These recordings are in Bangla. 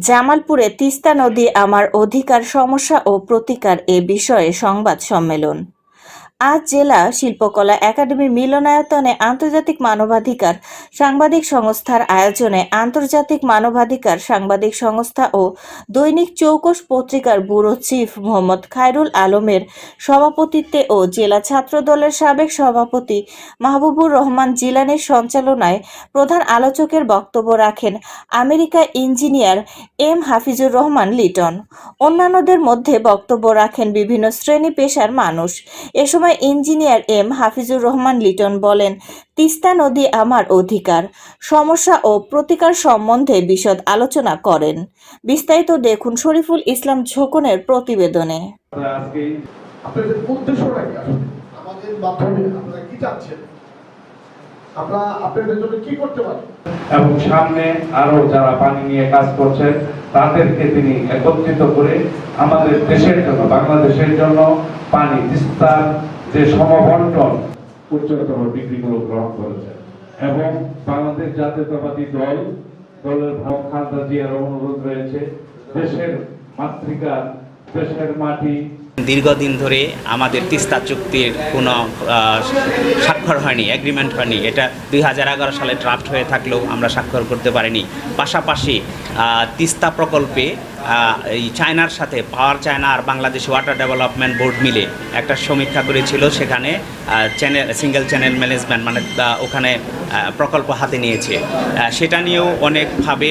জামালপুরে তিস্তা নদী আমার অধিকার সমস্যা ও প্রতিকার এ বিষয়ে সংবাদ সম্মেলন। আজ জেলা শিল্পকলা একাডেমি মিলনায়তনে আন্তর্জাতিক মানবাধিকার সাংবাদিক সংস্থার আয়োজনে আন্তর্জাতিক মানবাধিকার সাংবাদিক সংস্থা ও দৈনিক চৌকস পত্রিকার ব্যুরো চিফ মোহাম্মদ খায়রুল আলমের সভাপতিত্বে ও জেলা ছাত্রদলের সাবেক সভাপতি মাহবুবুর রহমান জিলানির সঞ্চালনায় প্রধান আলোচকের বক্তব্য রাখেন America engineer M Hafizur Rahman Liton. অন্যান্যদের মধ্যে বক্তব্য রাখেন বিভিন্ন শ্রেণি পেশার মানুষ। এ সময় ইঞ্জিনিয়ার এম হাফিজুর রহমান লিটন বলেন তিস্তা নদী আমার অধিকার। সমস্যা ও প্রতিকার সম্বন্ধে বিশদ আলোচনা করেন। বিস্তারিত দেখুন শরীফুল ইসলাম ঝোকনের প্রতিবেদনে। আপনাদের উদ্দেশ্যটা কি? আমাদের মাধ্যমে আপনারা কি চাচ্ছেন? আমরা আপনাদের জন্য কি করতে পারি? এবং সামনে আরও যারা পানি নিয়ে কাজ করছেন তাদেরকে তিনি একত্রিত করে আমাদের দেশের জন্য বাংলাদেশের জন্য পানি তিস্তার যে সমবন্টন উচ্চতর ডিগ্রিগুলো গ্রহণ করেছেন এবং বাংলাদেশ জাতীয়তাবাদী দল, দলের খালেদা জিয়ার অনুরোধ রয়েছে, দেশের মাতৃকা, দেশের মাটি। দীর্ঘদিন ধরে আমাদের তিস্তা চুক্তির কোনো স্বাক্ষর হয়নি এগ্রিমেন্ট হয়নি। এটা দুই হাজার এগারো সালে ড্রাফট হয়ে থাকলেও আমরা স্বাক্ষর করতে পারিনি। পাশাপাশি তিস্তা প্রকল্পে এই চায়নার সাথে, পাওয়ার চায়না আর বাংলাদেশ ওয়াটার ডেভেলপমেন্ট বোর্ড মিলে একটা সমীক্ষা করেছিল সেখানে চ্যানেল সিঙ্গেল চ্যানেল ম্যানেজমেন্ট মানে ওখানে প্রকল্প হাতে নিয়েছে। সেটা নিয়েও অনেকভাবে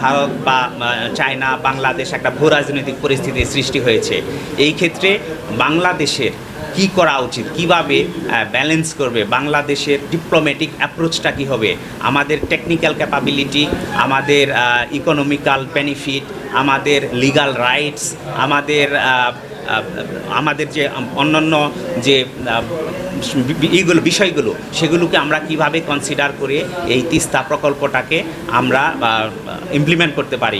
ভারত বা চায়না, বাংলাদেশ একটা ভূ রাজনৈতিক পরিস্থিতির সৃষ্টি হয়েছে। এই ক্ষেত্রে বাংলাদেশের কি করা উচিত? কীভাবে ব্যালেন্স করবে? বাংলাদেশের ডিপ্লোম্যাটিক অ্যাপ্রোচটা কী হবে? আমাদের টেকনিক্যাল ক্যাপাবিলিটি আমাদের ইকোনমিক্যাল বেনিফিট আমাদের লিগাল রাইটস আমাদের আমাদের যে অন্যান্য যে এইগুলো, বিষয়গুলো, সেগুলোকে আমরা কীভাবে কনসিডার করে এই তিস্তা প্রকল্পটাকে আমরা ইমপ্লিমেন্ট করতে পারি?